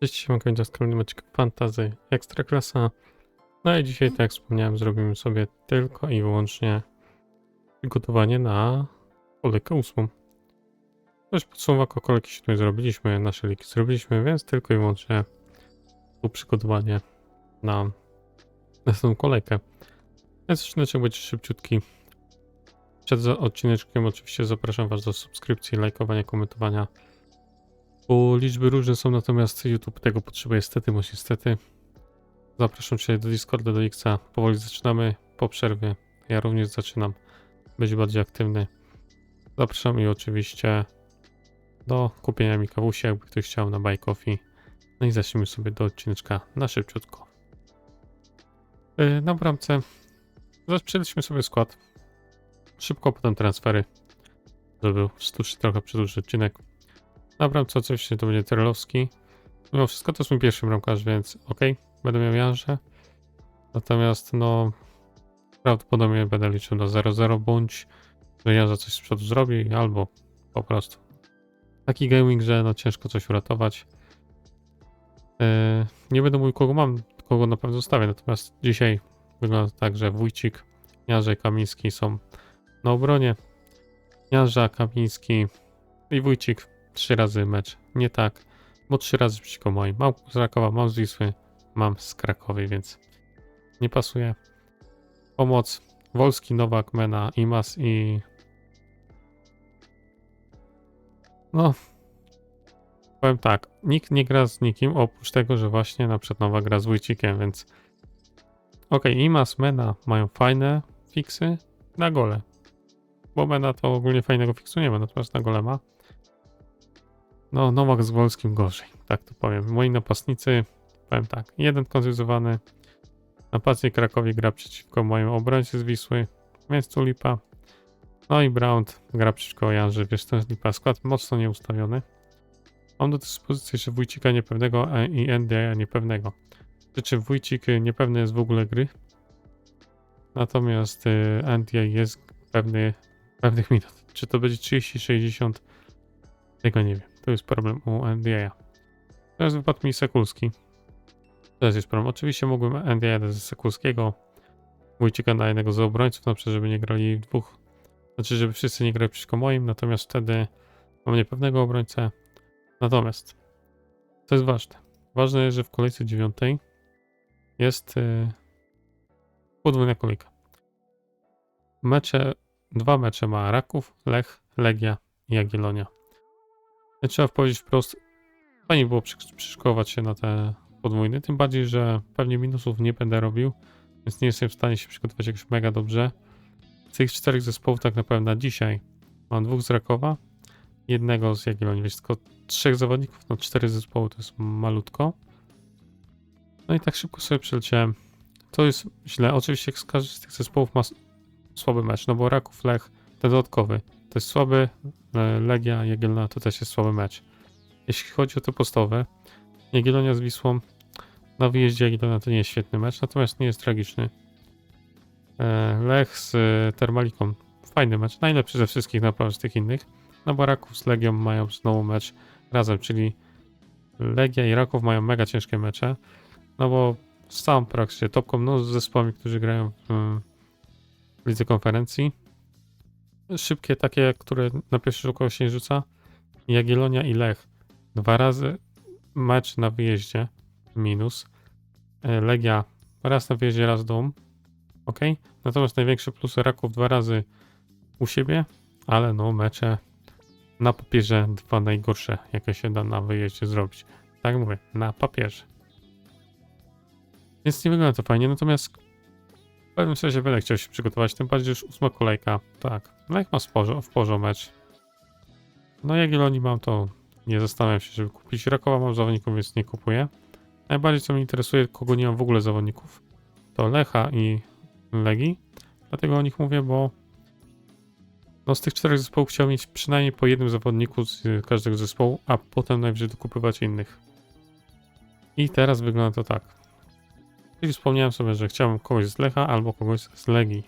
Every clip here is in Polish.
Cześć, siemanko, witam w kolejnym odcinku Fantazy Ekstraklasa. No i dzisiaj, tak jak wspomniałem, zrobimy sobie tylko i wyłącznie przygotowanie na kolejkę ósmą. Coś podsumowanko kolejki się tutaj zrobiliśmy, nasze liki zrobiliśmy, więc tylko i wyłącznie tu przygotowanie na następną kolejkę. Więc odcineczek będzie szybciutki. Przed odcineczkiem oczywiście zapraszam Was do subskrypcji, lajkowania, komentowania. Bo liczby różne są, natomiast YouTube tego potrzebuje stety, bądź niestety. Zapraszam Cię do Discorda, do Xa. Powoli zaczynamy po przerwie. Ja również zaczynam być bardziej aktywny. Zapraszam i oczywiście do kupienia mi kawusi, jakby ktoś chciał na Buy Coffee. No i zacznijmy sobie do odcineczka na szybciutko. Yy, Na bramce zaczęliśmy sobie skład. Szybko potem transfery. To był trochę przedłuższy odcinek. Na bramce oczywiście to będzie Terlowski. Mimo wszystko to jest mój pierwszy bramkarz, więc ok, będę miał Janże. Natomiast no prawdopodobnie będę liczył na 0-0 bądź że Janże coś z przodu zrobi, albo po prostu taki gaming, że no ciężko coś uratować. Yy, nie będę mówił kogo mam, kogo na pewno zostawię, natomiast dzisiaj wygląda tak, że Wójcik, Janże i Kamiński są na obronie. Janża, Kamiński i Wójcik trzy razy mecz. Nie tak, bo trzy razy przeciwko moim. Mam z Rakowa, mam z Wisły, mam z Krakowej, więc nie pasuje. Pomoc Wolski, Nowak, Mena, Imas i no powiem tak, nikt nie gra z nikim oprócz tego, że właśnie na przykład Nowa gra z Wójcikiem, więc okej, Imas, Mena mają fajne fiksy na gole. Bo Mena to ogólnie fajnego fiksu nie ma, natomiast na gole ma. No, Nowak z Wolskim gorzej, tak to powiem. Moi napastnicy, powiem tak, jeden kontuzjowany, napastnik Krakowi gra przeciwko moim obrońcy z Wisły, więc tu lipa. No i Brown gra przeciwko Janży, wiesz, jest lipa. Skład mocno nieustawiony. Mam do dyspozycji jeszcze Wójcika niepewnego i NDA niepewnego. Przy czym Wójcik niepewny jest w ogóle gry, natomiast y, NDA jest pewny pewnych minut. Czy to będzie 30, 60, tego nie wiem. To jest problem u NDA. Teraz wypadł mi Sekulski. Teraz jest problem. Oczywiście mógłbym NDA ze Sekulskiego. Wójcika na jednego z obrońców, na przykład, żeby nie grali w dwóch. Znaczy, żeby wszyscy nie grali przeciwko moim, natomiast wtedy mam niepewnego obrońcę. Natomiast, co jest ważne? Ważne jest, że w kolejce dziewiątej jest yy, podwójna kolejka. Mecze, dwa mecze ma Raków, Lech, Legia i Jagiellonia. Trzeba powiedzieć wprost, fajnie było przy- przyszkować się na te podwójny, tym bardziej, że pewnie minusów nie będę robił, więc nie jestem w stanie się przygotować jakoś mega dobrze. Z tych czterech zespołów tak naprawdę na dzisiaj mam dwóch z Rakowa, jednego z Jagiellonii, więc tylko trzech zawodników na cztery zespoły to jest malutko. No i tak szybko sobie przeleciałem. To jest źle. Oczywiście każdy z tych zespołów ma słaby mecz, no bo Raków, Lech, ten dodatkowy, to jest słaby, Legia, Jagiellona to też jest słaby mecz. Jeśli chodzi o te podstawowe, Jagiellonia z Wisłą, na wyjeździe Jagiellona to nie jest świetny mecz, natomiast nie jest tragiczny. E, Lech z e, Termaliką, fajny mecz, najlepszy ze wszystkich naprawdę z tych innych. No bo Raków z Legią mają znowu mecz razem, czyli Legia i Raków mają mega ciężkie mecze, no bo całą praktycznie topką, no z zespołami, którzy grają w, w lidze konferencji. Szybkie takie, które na pierwszy rzut oka się rzuca. Jagiellonia i Lech. Dwa razy mecz na wyjeździe, minus. E, Legia raz na wyjeździe, raz dom. Ok. Natomiast największe plusy Raków dwa razy u siebie, ale no mecze na papierze dwa najgorsze, jakie się da na wyjeździe zrobić. Tak mówię, na papierze. Więc nie wygląda to fajnie, natomiast pewnym sensie będę chciał się przygotować, tym bardziej już ósma kolejka. Tak, no jak ma sporzo, w porzo mecz. No Jagiellonii mam to, nie zastanawiam się, żeby kupić. Rakowa mam zawodników, więc nie kupuję. Najbardziej co mnie interesuje, kogo nie mam w ogóle zawodników, to Lecha i Legii. Dlatego o nich mówię, bo no z tych czterech zespołów chciałem mieć przynajmniej po jednym zawodniku z każdego zespołu, a potem najwyżej dokupywać innych. I teraz wygląda to tak. Czyli wspomniałem sobie, że chciałem kogoś z Lecha albo kogoś z Legii.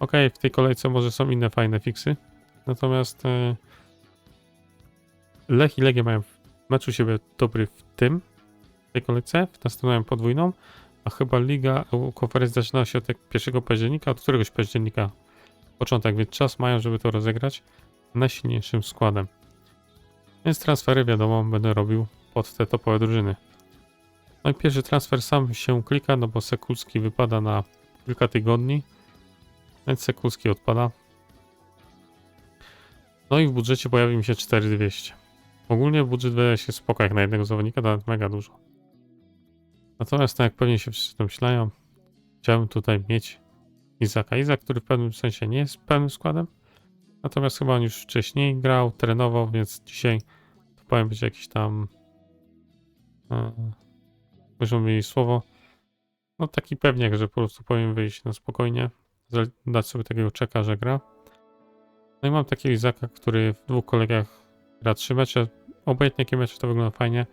Ok, w tej kolejce może są inne fajne fiksy. Natomiast e, Lech i Legia mają mecz u siebie dobry w tym, w tej kolejce, w następną podwójną, a chyba liga konferencji zaczyna się od tak 1 października, od któregoś października początek, więc czas mają, żeby to rozegrać najsilniejszym składem. Więc transfery, wiadomo, będę robił pod te topowe drużyny. No pierwszy transfer sam się klika, no bo Sekulski wypada na kilka tygodni, więc Sekulski odpada. No i w budżecie pojawi mi się 4200. Ogólnie budżet wydaje się spoko jak na jednego zawodnika, nawet mega dużo. Natomiast tak jak pewnie się wszyscy domyślają, chciałbym tutaj mieć Izaka. Izak, który w pewnym sensie nie jest pełnym składem, natomiast chyba on już wcześniej grał, trenował, więc dzisiaj to powiem być jakiś tam e, muszą mieli słowo no taki pewniak, że po prostu powiem wyjść na spokojnie, dać sobie takiego czeka, że gra. No i mam takiego Izaka, który w dwóch kolegach gra trzy mecze, obojętnie jakie mecze to wygląda fajnie.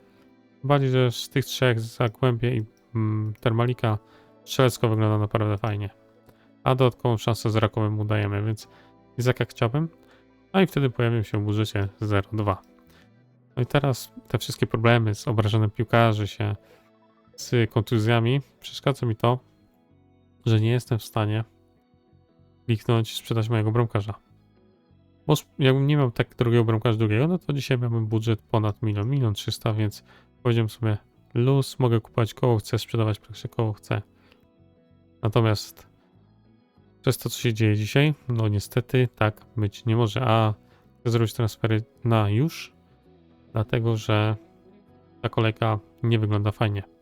Bardziej, że z tych trzech Zagłębie i mm, Termalika strzelecko wygląda naprawdę fajnie. A dodatkową szansę z Rakowem mu dajemy, więc Izaka chciałbym. No i wtedy pojawią się w budżecie 0,2. No i teraz te wszystkie problemy z obrażonym piłkarzy się, z kontuzjami, przeszkadza mi to, że nie jestem w stanie kliknąć sprzedać mojego bramkarza. Bo jakbym nie miał tak drogiego bramkarza drugiego, no to dzisiaj miałbym budżet ponad milion, milion trzysta, więc powiedziałem sobie luz, mogę kupować koło chcę, sprzedawać praktycznie koło chcę. Natomiast przez to, co się dzieje dzisiaj, no niestety tak być nie może. A chcę zrobić transfery na już, dlatego że ta kolejka nie wygląda fajnie.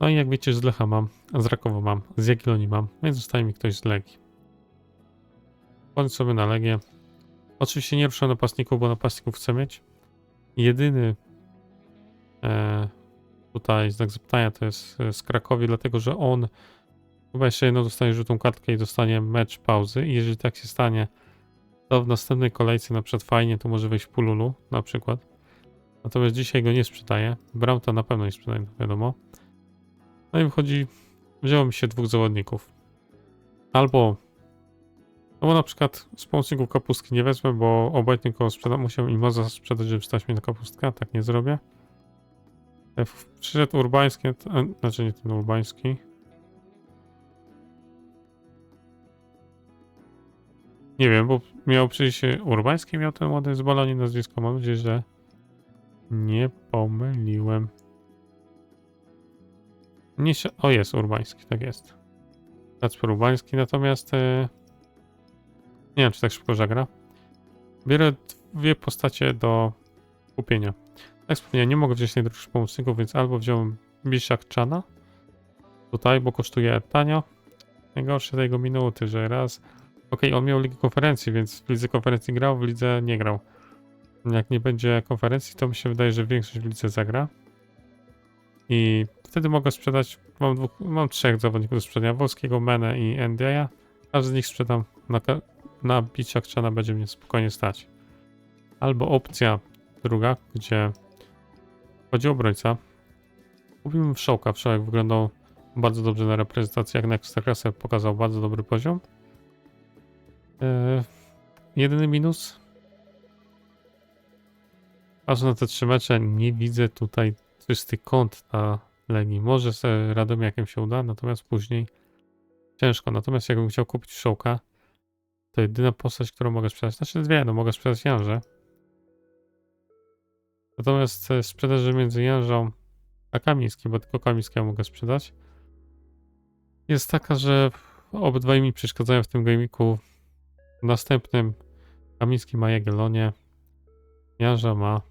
No i jak wiecie, z Lecha mam, z Rakowa mam, z Jagiellonii mam, więc zostaje mi ktoś z Legii. Chodź sobie na Legię. Oczywiście nie ruszam napastników, bo napastników chcę mieć. Jedyny e, tutaj znak zapytania to jest e, z Krakowi, dlatego że on chyba jeszcze jedną dostanie żółtą kartkę i dostanie mecz pauzy i jeżeli tak się stanie, to w następnej kolejce na przykład fajnie to może wejść Pululu na przykład. Natomiast dzisiaj go nie sprzedaję. Bramta na pewno nie sprzedaję, wiadomo. No i wychodzi, wzięło mi się dwóch zawodników. Albo, no bo na przykład z kapustki nie wezmę, bo obojętnie kogo sprzedam, musiał i moza sprzedać, żeby stać mi na kapustkę, tak nie zrobię. E, Przyszedł Urbański, znaczy nie ten Urbański. Nie wiem, bo miał przyjść Urbański, miał ten młody z Bolonii nazwisko. Mam nadzieję, że nie pomyliłem. Nie się... O, jest Urbański, tak jest. Kacper Urbański, natomiast e, nie wiem, czy tak szybko zagra. Biorę dwie postacie do kupienia. Tak wspomniałem, nie mogę wziąć najdroższych pomocników, więc albo wziąłem Bishak Chana tutaj, bo kosztuje tanio. Najgorsze te jego minuty, że raz... Okej, on miał Ligę Konferencji, więc w Lidze Konferencji grał, w Lidze nie grał. Jak nie będzie konferencji, to mi się wydaje, że większość w Lidze zagra. I wtedy mogę sprzedać. Mam, dwóch, mam trzech zawodników do sprzedania: Wolskiego, Menę i Ndiaja. Każdy z nich sprzedam na, na bicie Akczana, będzie mnie spokojnie stać. Albo opcja druga, gdzie chodzi o obrońca. Kupiłem Wszołka. Wszołek wyglądał bardzo dobrze na reprezentacji, jak na Ekstraklasę pokazał bardzo dobry poziom. Eee, jedyny minus. Patrząc na te trzy mecze, nie widzę tutaj czysty kąt na Legii. Może z Radomiakiem się uda, natomiast później ciężko. Natomiast jakbym chciał kupić Szołka, to jedyna postać, którą mogę sprzedać, znaczy dwie, no mogę sprzedać Janże. Natomiast e, sprzedaży między Janżą a Kamińskim, bo tylko Kamińskiego mogę sprzedać, jest taka, że obydwaj mi przeszkadzają w tym gamiku. Następnym Kamiński ma Jagiellonię, Janża ma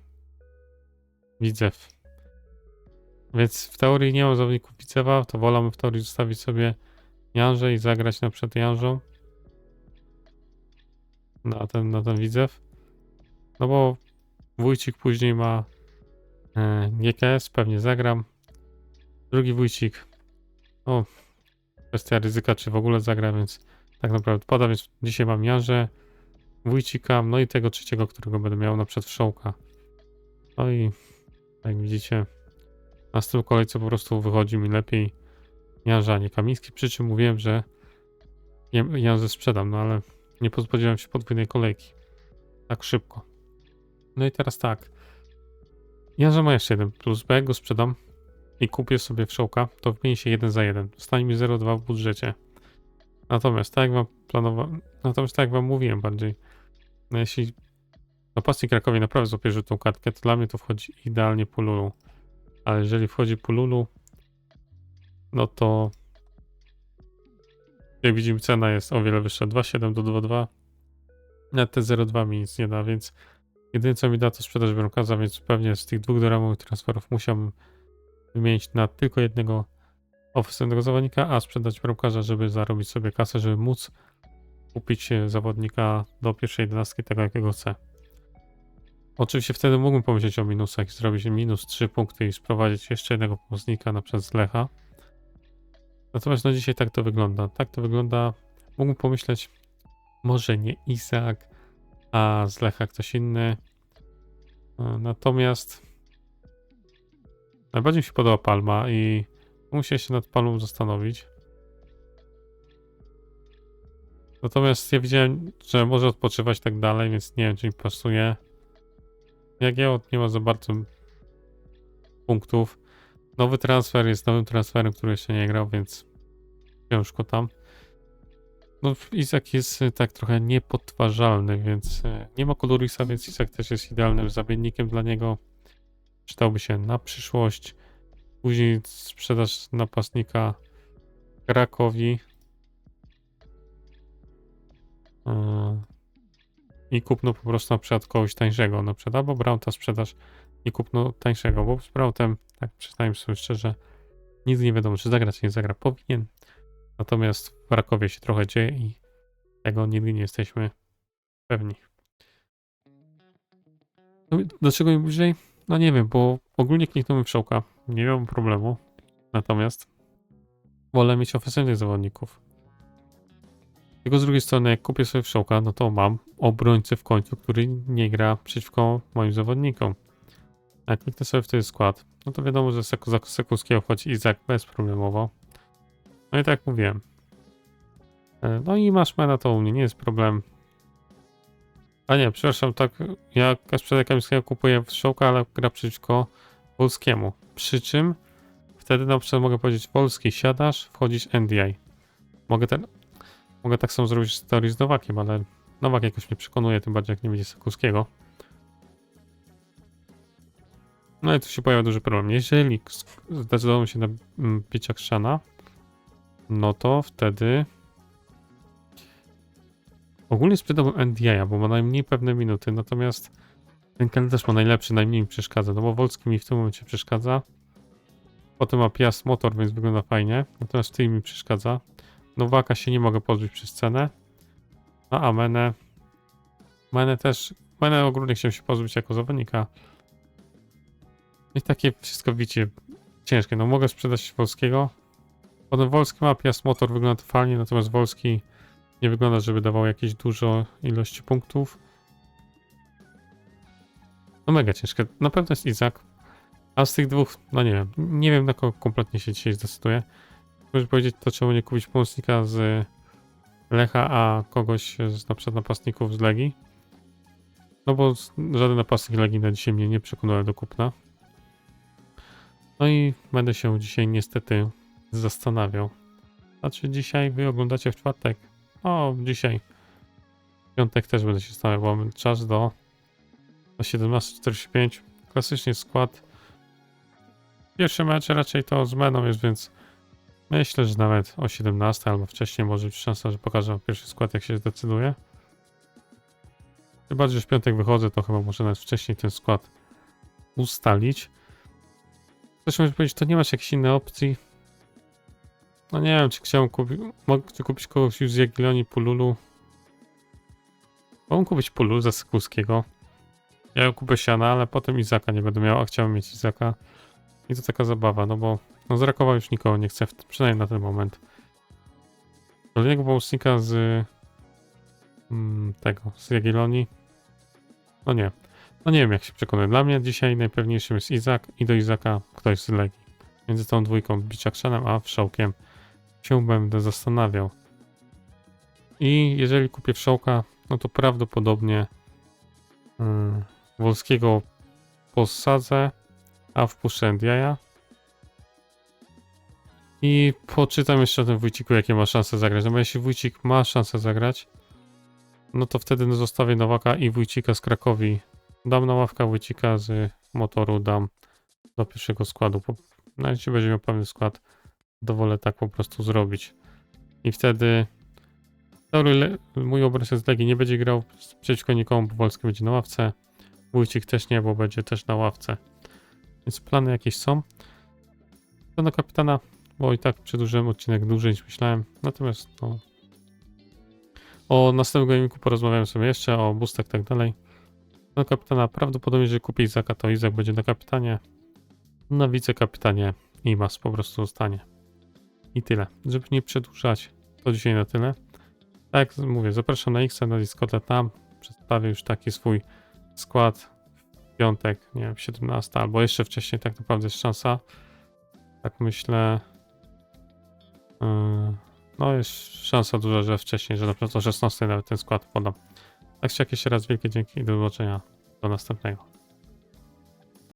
Widzew. Więc w teorii nie mam zawodników Widzewa, to wolałbym w teorii zostawić sobie Janżę i zagrać na przykład Janżą na ten, na ten Widzew. No bo Wójcik później ma e, GKS, pewnie zagram. Drugi Wójcik, o, kwestia ryzyka, czy w ogóle zagra, więc tak naprawdę pada, więc dzisiaj mam Janżę, Wójcika, no i tego trzeciego, którego będę miał na przykład Wszołka. No i jak widzicie, na z tym kolejce po prostu wychodzi mi lepiej Janża, a nie Kamiński, przy czym mówiłem, że Jan- Janżę sprzedam, no ale nie pozbawiłem się podwójnej kolejki. Tak szybko. No i teraz tak. Ja, że ma jeszcze jeden plus, bo jak go sprzedam i kupię sobie wszołka, to wymieni się jeden za jeden. Zostanie mi 0,2 w budżecie. Natomiast tak jak wam planowałem, natomiast tak jak wam mówiłem bardziej, no jeśli napastnik Krakowie naprawdę złapie tą kartkę, to dla mnie to wchodzi idealnie Pululu. Ale jeżeli wchodzi Pululu, no to jak widzimy cena jest o wiele wyższa, 2,7 do 2,2. Nawet te 0,2 mi nic nie da, więc jedyne co mi da to sprzedaż bramkarza, więc pewnie z tych dwóch doramowych transferów musiałbym wymienić na tylko jednego ofensywnego zawodnika, a sprzedać bramkarza, żeby zarobić sobie kasę, żeby móc kupić zawodnika do pierwszej jedenastki, tego jakiego chcę. Oczywiście wtedy mógłbym pomyśleć o minusach i zrobić minus 3 punkty i sprowadzić jeszcze jednego pomocnika, na przykład z Lecha. Natomiast no dzisiaj tak to wygląda. Tak to wygląda. Mógłbym pomyśleć, może nie Izak, a z Lecha ktoś inny. E, Natomiast najbardziej mi się podoba Palma i muszę się nad Palmą zastanowić. Natomiast ja widziałem, że może odpoczywać tak dalej, więc nie wiem, czy mi pasuje. Jak ja nie ma za bardzo punktów. Nowy transfer jest nowym transferem, który jeszcze nie grał, więc ciężko tam. No, Izak jest y, tak trochę niepodważalny, więc y, nie ma Kolorisa, więc Izak też jest idealnym zamiennikiem dla niego. Przydałby się na przyszłość. Później sprzedaż napastnika Krakowi. Yy, I kupno po prostu na przykład kogoś tańszego. Na przykład albo Brownta sprzedaż i kupno tańszego, bo z Browntem, tak przyznajmy sobie szczerze, nigdy nie wiadomo, czy zagra, czy nie zagra. Powinien. Natomiast w Krakowie się trochę dzieje i tego nigdy nie jesteśmy pewni. No, i Dlaczego im bliżej? No nie wiem, bo ogólnie kliknąłem w szołka. Nie miałbym problemu. Natomiast wolę mieć ofensywnych zawodników. Tylko z drugiej strony, jak kupię sobie wszołka, no to mam obrońcę w końcu, który nie gra przeciwko moim zawodnikom. Jak kliknę sobie w ten skład, no to wiadomo, że za Sekulskiego wchodzi Izak bezproblemowo. No i tak mówiłem. E, No i masz mena, to u mnie nie jest problem. A nie, przepraszam, tak, ja Kacprzeda Kamińskiego kupuję w Szołka, ale gra przeciwko Polskiemu. Przy czym wtedy na przykład mogę powiedzieć Polski siadasz, wchodzisz NDI. Mogę ten, mogę tak samo zrobić z teorii z Nowakiem, ale Nowak jakoś mnie przekonuje, tym bardziej jak nie będzie Sekulskiego. No i tu się pojawia duży problem. Jeżeli zdecydował się na mm, picia Krzana, no to wtedy ogólnie sprzedałbym NDI, bo ma najmniej pewne minuty, natomiast ten kalendarz ma najlepszy, najmniej mi przeszkadza, no bo Wolski mi w tym momencie przeszkadza. Potem ma Piast Motor, więc wygląda fajnie, natomiast ty mi przeszkadza. Nowaka się nie mogę pozbyć przez cenę. No a Menę... Menę też... Menę ogólnie chciałem się pozbyć jako zawodnika. I takie wszystko widzicie ciężkie. No mogę sprzedać Wolskiego, Potem Wolski ma Piast Motor, wygląda fajnie, natomiast Wolski nie wygląda, żeby dawał jakieś dużo ilości punktów. No mega ciężkie. Na pewno jest Izak. A z tych dwóch, no nie wiem. Nie wiem na kogo kompletnie się dzisiaj zdecyduję. Muszę powiedzieć, to czemu nie kupić pomocnika z Lecha, a kogoś z na przykład napastników z Legii. No bo żaden napastnik Legii na dzisiaj mnie nie przekonuje do kupna. No i będę się dzisiaj niestety zastanawiał. Znaczy dzisiaj wy oglądacie w czwartek. O, dzisiaj. W piątek też będę się zastanawiał, bo mamy czas do, do 17.45. Klasycznie skład. Pierwszy mecz raczej to z Meną jest, więc myślę, że nawet o 17 albo wcześniej może być szansa, że pokażę pierwszy skład, jak się zdecyduje. Bardziej, że w piątek wychodzę, to chyba może nawet wcześniej ten skład ustalić. Coś może powiedzieć, to nie masz jakiejś innej opcji. No nie wiem, czy chciałem kupić. Mogę kupić kogoś już z Jagiellonii Pululu. Mogę kupić Pululu za Sykulskiego. Ja kupię siana, ale potem Izaka nie będę miał, a chciałem mieć Izaka. I to taka zabawa, no bo no z Rakowa już nikogo nie chcę, przynajmniej na ten moment. Kolejnego pomocnika z mm, tego, z Jagiellonii. No nie. No nie wiem jak się przekonać. Dla mnie dzisiaj najpewniejszym jest Izak i do Izaka ktoś z Legii. Między tą dwójką Biczakrzanem a Wszołkiem się będę zastanawiał. I jeżeli kupię Wszołka, no to prawdopodobnie yy, Wolskiego posadzę a wpuszczę Ndiaja. I poczytam jeszcze o tym Wójciku, jakie ma szanse zagrać. No bo jeśli Wójcik ma szansę zagrać, no to wtedy zostawię Nowaka i Wójcika z Krakowi. Dam na ławkę Wójcika z motoru, dam do pierwszego składu. Po- No jeśli będzie miał pewny skład, dowolę tak po prostu zrobić. I wtedy Teorii mój obrońca z Legii nie będzie grał przeciwko nikomu, bo Wolski będzie na ławce. Wójcik też nie, bo będzie też na ławce. Więc plany jakieś są. To na kapitana, bo i tak przedłużyłem odcinek dłużej niż myślałem. Natomiast no, o następnym gamingu porozmawiamy sobie jeszcze, o boostach i tak dalej. Na kapitana prawdopodobnie, że kupi Izaka, to Izak będzie na kapitanie. Na wicekapitanie Imas po prostu zostanie. I tyle. Żeby nie przedłużać, to dzisiaj na tyle. Tak jak mówię, zapraszam na X, na Discorda tam. Przedstawię już taki swój skład w piątek, nie wiem, 17 albo jeszcze wcześniej, tak naprawdę jest szansa. Tak myślę. No jest szansa duża, że wcześniej, że na pewno o 16 nawet ten skład podam. Tak czy jak jeszcze raz wielkie dzięki i do zobaczenia. Do następnego.